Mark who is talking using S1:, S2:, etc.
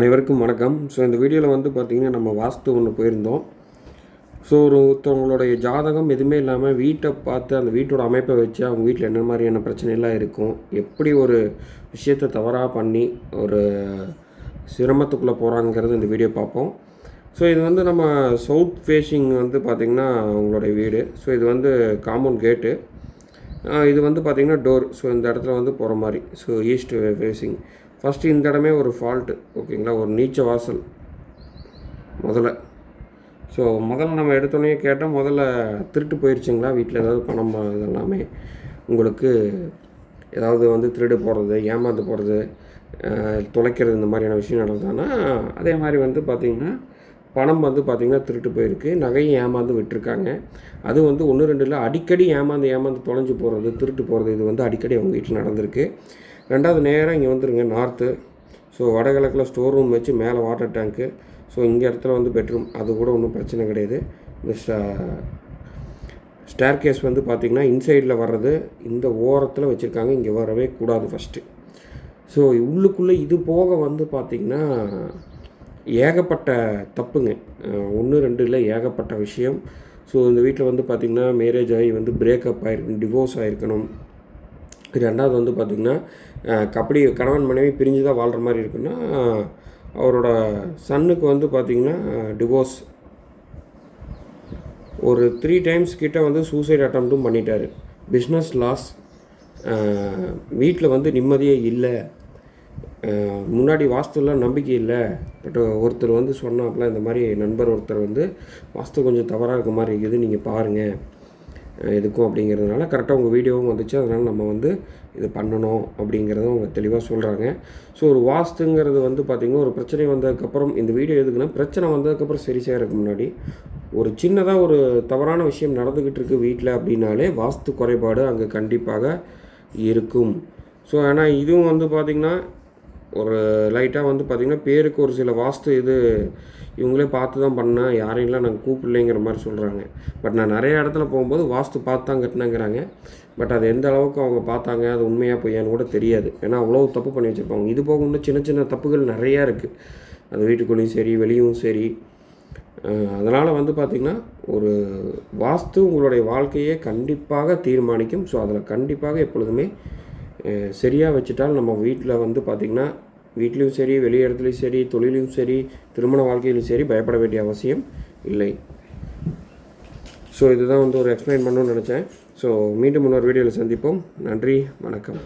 S1: அனைவருக்கும் வணக்கம். ஸோ இந்த வீடியோவில் வந்து பார்த்திங்கன்னா நம்ம வாஸ்து ஒன்று போயிருந்தோம். ஸோ ஒரு ஒருத்தவங்களுடைய ஜாதகம் எதுவுமே இல்லாமல் வீட்டை பார்த்து அந்த வீட்டோட அமைப்பை வச்சு அவங்க வீட்டில் என்ன மாதிரியான பிரச்சனைலாம் இருக்கும் எப்படி ஒரு விஷயத்தை தவறாக பண்ணி ஒரு சிரமத்துக்குள்ளே போகிறாங்கிறது இந்த வீடியோ பார்ப்போம். ஸோ இது வந்து நம்ம சவுத் ஃபேஷிங் வந்து பார்த்திங்கன்னா அவங்களுடைய வீடு. ஸோ இது வந்து காம்பவுண்ட் கேட்டு இது வந்து பார்த்திங்கன்னா டோர் ஸோ இந்த இடத்துல வந்து போகிற மாதிரி. ஸோ ஈஸ்ட் ஃபேஸிங் ஃபஸ்ட்டு இந்த இடமே ஒரு ஃபால்ட்டு ஓகேங்களா ஒரு நீச்ச வாசல். முதல்ல. ஸோ முதல்ல நம்ம எடுத்தோடனே கேட்டால் முதல்ல திருட்டு போயிடுச்சுங்களா வீட்டில் ஏதாவது பணம் இதெல்லாமே. உங்களுக்கு ஏதாவது வந்து திருடு போடுறது ஏமாந்து போகிறது தொலைக்கிறது இந்த மாதிரியான விஷயம் நடந்ததுன்னா அதே மாதிரி வந்து பார்த்திங்கன்னா பணம் வந்து பார்த்திங்கன்னா திருட்டு போயிருக்கு. நகையும் ஏமாந்து விட்டுருக்காங்க. அது வந்து ஒன்று ரெண்டு இல்லை அடிக்கடி ஏமாந்து ஏமாந்து தொலைஞ்சு போகிறது திருட்டு போகிறது இது வந்து அடிக்கடி அவங்க வீட்டில் நடந்திருக்கு. ரெண்டாவது நேராக இங்கே வந்துருங்க நார்த்து ஸோ வடகிழக்கில் ஸ்டோர் ரூம் வச்சு மேலே வாட்டர் டேங்க்கு ஸோ இங்கே இடத்துல வந்து பெட்ரூம் அது கூட ஒன்றும் பிரச்சனை கிடையாது. இந்த ஸ்டேர் கேஸ் வந்து பார்த்திங்கன்னா இன்சைடில் வர்றது இந்த ஓரத்தில் வச்சுருக்காங்க. இங்கே வரவே கூடாது ஃபஸ்ட்டு ஸோ உள்ளுக்குள்ளே இது போக வந்து பார்த்திங்கன்னா ஏகப்பட்ட தப்புங்க. ஒன்று ரெண்டு இல்லை ஏகப்பட்ட விஷயம். ஸோ இந்த வீட்டில் வந்து பார்த்திங்கன்னா மேரேஜ் ஆகி வந்து பிரேக்கப் ஆகிருக்கணும் டிவோர்ஸ் ஆகிருக்கணும் ரெண்டாவது வந்து பார்த்திங்கன்னா கபடி கணவன் மனைவி பிரிஞ்சு தான் வாழ்கிற மாதிரி இருக்குன்னா அவரோட சன்னுக்கு வந்து பார்த்திங்கன்னா டிவோர்ஸ் ஒரு த்ரீ டைம்ஸ் கிட்டே வந்து சூசைட் அட்டம்ப்ட்டும் பண்ணிட்டார். பிஸ்னஸ் லாஸ் வீட்டில் வந்து நிம்மதியே இல்லை. முன்னாடி வாஸ்துலாம் நம்பிக்கை இல்லை. பட் ஒருத்தர் வந்து சொன்னாப்புல இந்த மாதிரி நண்பர் ஒருத்தர் வந்து வாஸ்து கொஞ்சம் தவறாக இருக்க மாதிரி இருக்குது நீங்கள் பாருங்கள் எதுக்கும் அப்படிங்கிறதுனால கரெக்டாக உங்கள் வீடியோவும் வந்துச்சு. அதனால் நம்ம வந்து இது பண்ணணும் அப்படிங்கிறத அவங்க தெளிவாக சொல்கிறாங்க ஸோ ஒரு வாஸ்துங்கிறது வந்து பார்த்திங்கன்னா ஒரு பிரச்சனை வந்ததுக்கப்புறம் இந்த வீடியோ எதுக்குன்னா பிரச்சனை வந்ததுக்கப்புறம் சரி செய்கிறதுக்கு முன்னாடி ஒரு சின்னதாக ஒரு தவறான விஷயம் நடந்துக்கிட்டு இருக்குது வீட்டில் அப்படின்னாலே வாஸ்து குறைபாடு அங்கே கண்டிப்பாக இருக்கும். ஸோ ஆனால் இதுவும் வந்து பார்த்திங்கன்னா ஒரு லைட்டாக வந்து பார்த்திங்கன்னா பேருக்கு ஒரு சில வாஸ்து இது இவங்களே பார்த்து தான் பண்ணேன் யாரையும்லாம் நாங்கள் கூப்பிடலைங்கிற மாதிரி சொல்கிறாங்க பட் நான் நிறைய இடத்துல போகும்போது வாஸ்து பார்த்து தான் கட்டினேங்கிறாங்க. பட் அது எந்த அளவுக்கு அவங்க பார்த்தாங்க அது உண்மையாக பொய்யான்னு கூட தெரியாது. ஏன்னா அவ்வளோ தப்பு பண்ணி வச்சுருப்பாங்க. இது போக இன்னும் சின்ன சின்ன தப்புகள் நிறையா இருக்குது அது வீட்டுக்குள்ளேயும் சரி வெளியும் சரி. அதனால் வந்து பார்த்திங்கன்னா ஒரு வாஸ்து உங்களுடைய வாழ்க்கையை கண்டிப்பாக தீர்மானிக்கும். ஸோ அதில் கண்டிப்பாக எப்பொழுதுமே சரியாக வச்சுட்டால் நம்ம வீட்டில் வந்து பார்த்திங்கன்னா வீட்லேயும் சரி வெளி இடத்துலையும் சரி தொழிலையும் சரி திருமண வாழ்க்கையிலும் சரி பயப்பட வேண்டிய அவசியம் இல்லை. ஸோ இதுதான் வந்து ஒரு எக்ஸ்பிளைன் பண்ணணும்னு நினச்சேன். ஸோ மீண்டும் இன்னொரு வீடியோவில் சந்திப்போம். நன்றி வணக்கம்.